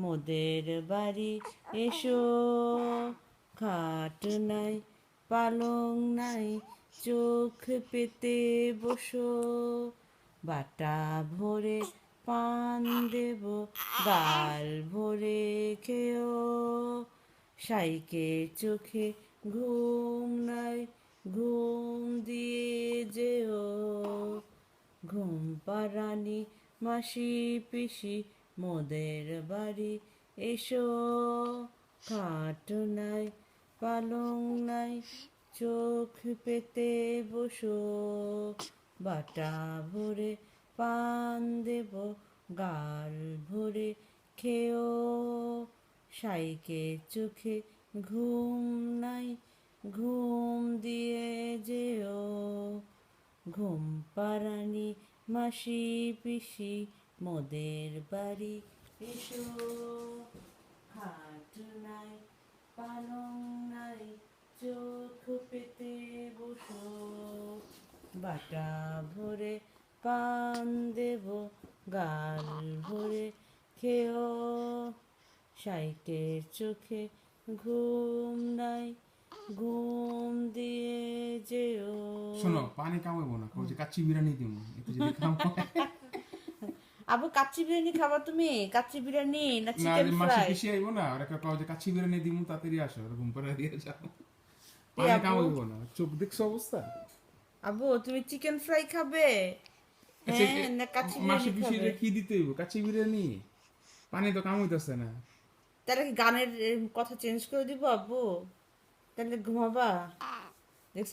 মোদের বাড়ি এসো। খাট নাই, পালং নাই, চোখ পেতে বসো। বাটা ভরে পান দেব গাল ভরে খেও। সাইকে চোখে ঘুম নাই, ঘুম দিয়ে যেও। ঘুম পারানি মাসি পিসি মোদের বাড়ি এসো। খাট নাই, পালং নাই, চোখ পেতে বসো। বাটা ভরে পান দেব, গাল ভরে খেও। সাইকে চোখে ঘুম নাই, ঘুম দিয়ে যেও। ঘুম পারানি মাসি পিসি মোদের বাড়ি এসো। খাট নাই পালং নাই চোখ পেতে বসো। বাটা ভরে পান দেব গাল ভরে খেও। সাইকের চোখে ঘুম নাই ঘুম দিয়ে যেও। শোনো পানি কামাবো না কাচ্চি বিরিয়ানি দিব। একটু যদি আবু কাচ্চি বিরিয়ানি খাবা তুমি? কাচ্চি বিরিয়ানি না চিকেন ফ্রাই আইবো না কাউ যে কাচ্চি বিরিয়ানি তাড়াতাড়ি আসো ওরকম করে দিয়ে যাও। পানি না চোখ দেখছ অবস্থা? আবু তুমি চিকেন ফ্রাই খাবে? আচ্ছা, হ্যাঁ না কাচ্চি বিরিয়ানি খাবে। কি দিতে হইব কাচ্চি বিরিয়ানি? পানি তো কামাইতেছে না। তাহলে কি গানের কথা চেঞ্জ করে দিব আব্বু তাহলে ঘুমাবা? দেখছ